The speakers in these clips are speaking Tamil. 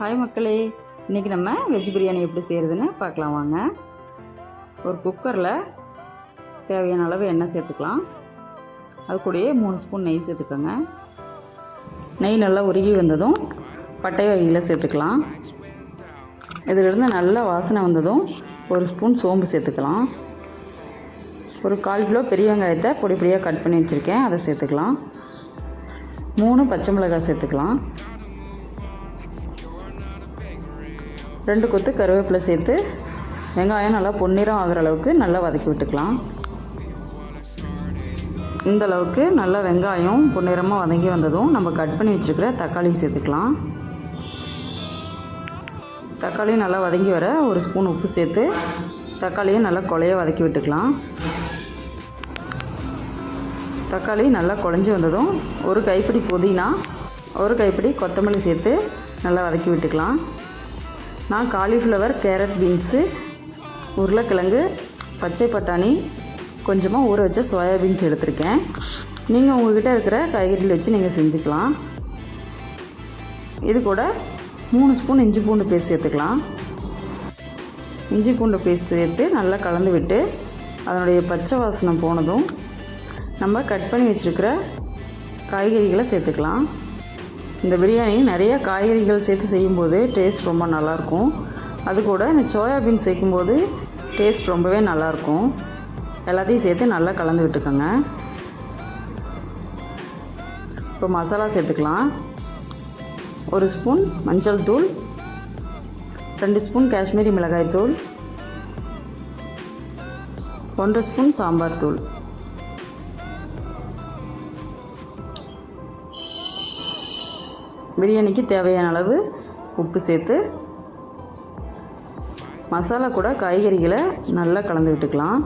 ஹாய் மக்களே இன்றைக்கி நம்ம வெஜ் பிரியாணி எப்படி செய்கிறதுன்னு பார்க்கலாம் வாங்க. ஒரு குக்கரில் தேவையான அளவு எண்ணெய் சேர்த்துக்கலாம். அது கூடயே மூணு ஸ்பூன் நெய் சேர்த்துக்கோங்க. நெய் நல்லா உருகி வந்ததும் பட்டை வகையில் சேர்த்துக்கலாம். இதிலிருந்து நல்லா வாசனை வந்ததும் ஒரு ஸ்பூன் சோம்பு சேர்த்துக்கலாம். ஒரு கால் கிலோ பெரிய வெங்காயத்தை பொடி பொடியாக கட் பண்ணி வச்சுருக்கேன். அதை சேர்த்துக்கலாம். மூணு பச்சை மிளகாய் சேர்த்துக்கலாம். ரெண்டு கொத்து கருவேப்பிலை சேர்த்து வெங்காயம் நல்லா பொன்னிறம் ஆகிற அளவுக்கு நல்லா வதக்கி விட்டுக்கலாம். இந்த அளவுக்கு நல்லா வெங்காயம் பொன்னிறமாக வதங்கி வந்ததும் நம்ம கட் பண்ணி வச்சுருக்கிற தக்காளி சேர்த்துக்கலாம். தக்காளி நல்லா வதங்கி வர ஒரு ஸ்பூன் உப்பு சேர்த்து தக்காளியை நல்லா கொலைய வதக்கி விட்டுக்கலாம். தக்காளி நல்லா குழஞ்சி வந்ததும் ஒரு கைப்பிடி புதினா ஒரு கைப்பிடி கொத்தமல்லி சேர்த்து நல்லா வதக்கி விட்டுக்கலாம். நான் காலிஃப்ளவர் கேரட் பீன்ஸு உருளைக்கிழங்கு பச்சை பட்டாணி கொஞ்சமாக ஊற வச்ச சோயாபீன்ஸ் எடுத்திருக்கேன். நீங்கள் உங்கள்கிட்ட இருக்கிற காய்கறியில் வச்சு நீங்கள் செஞ்சுக்கலாம். இது கூட மூணு ஸ்பூன் இஞ்சி பூண்டு பேஸ்ட் சேர்த்துக்கலாம். இஞ்சி பூண்டு பேஸ்ட் சேர்த்து நல்லா கலந்து விட்டு அதனுடைய பச்சை வாசனை போனதும் நம்ம கட் பண்ணி வச்சுருக்கிற காய்கறிகளை சேர்த்துக்கலாம். இந்த பிரியாணி நிறைய காய்கறிகள் சேர்த்து செய்யும்போது டேஸ்ட் ரொம்ப நல்லாயிருக்கும். அது கூட இந்த சோயாபீன் சேர்க்கும்போது டேஸ்ட் ரொம்பவே நல்லாயிருக்கும். எல்லாத்தையும் சேர்த்து நல்லா கலந்து விட்டுக்கோங்க. இப்போ மசாலா சேர்த்துக்கலாம். ஒரு ஸ்பூன் மஞ்சள் தூள் ரெண்டு ஸ்பூன் காஷ்மீரி மிளகாய் தூள் ஒன்றரை ஸ்பூன் சாம்பார் தூள். பிரியாணிக்கு தேவையான அளவு உப்பு சேர்த்து மசாலா கூட காய்கறிகளை நல்லா கலந்து விட்டுக்கலாம்.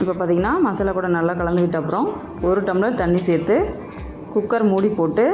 இப்போ பார்த்திங்கன்னா மசாலா கூட நல்லா கலந்து விட்ட அப்புறம் ஒரு டம்ளர் தண்ணி சேர்த்து குக்கர் மூடி போட்டு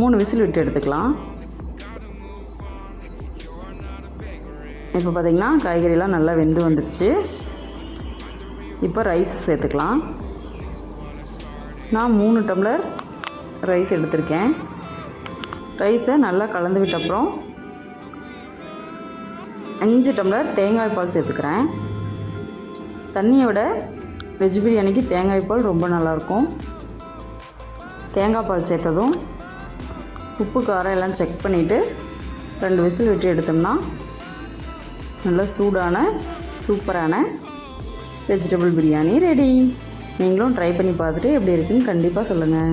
மூணு விசில் விட்டு எடுத்துக்கலாம். இப்போ பார்த்திங்கன்னா காய்கறிலாம் நல்லா வெந்து வந்துடுச்சு இப்போ ரைஸ் சேர்த்துக்கலாம். நான் மூணு டம்ளர் ரைஸ் எடுத்திருக்கேன். ரைஸை நல்லா கலந்து விட்ட அப்புறம் அஞ்சு டம்ளர் தேங்காய் பால் சேர்த்துக்கிறேன். தண்ணியை விட வெஜ் பிரியாணிக்கு தேங்காய் பால் ரொம்ப நல்லாயிருக்கும் தேங்காய் பால் சேர்த்ததும் உப்பு காரம் எல்லாம் செக் பண்ணிவிட்டு ரெண்டு விசில் விட்டு எடுத்தோம்னா நல்லா சூடான சூப்பரான வெஜிடபிள் பிரியாணி ரெடி நீங்களும் ட்ரை பண்ணி பார்த்துட்டு எப்படி இருக்குன்னு கண்டிப்பாக சொல்லுங்கள்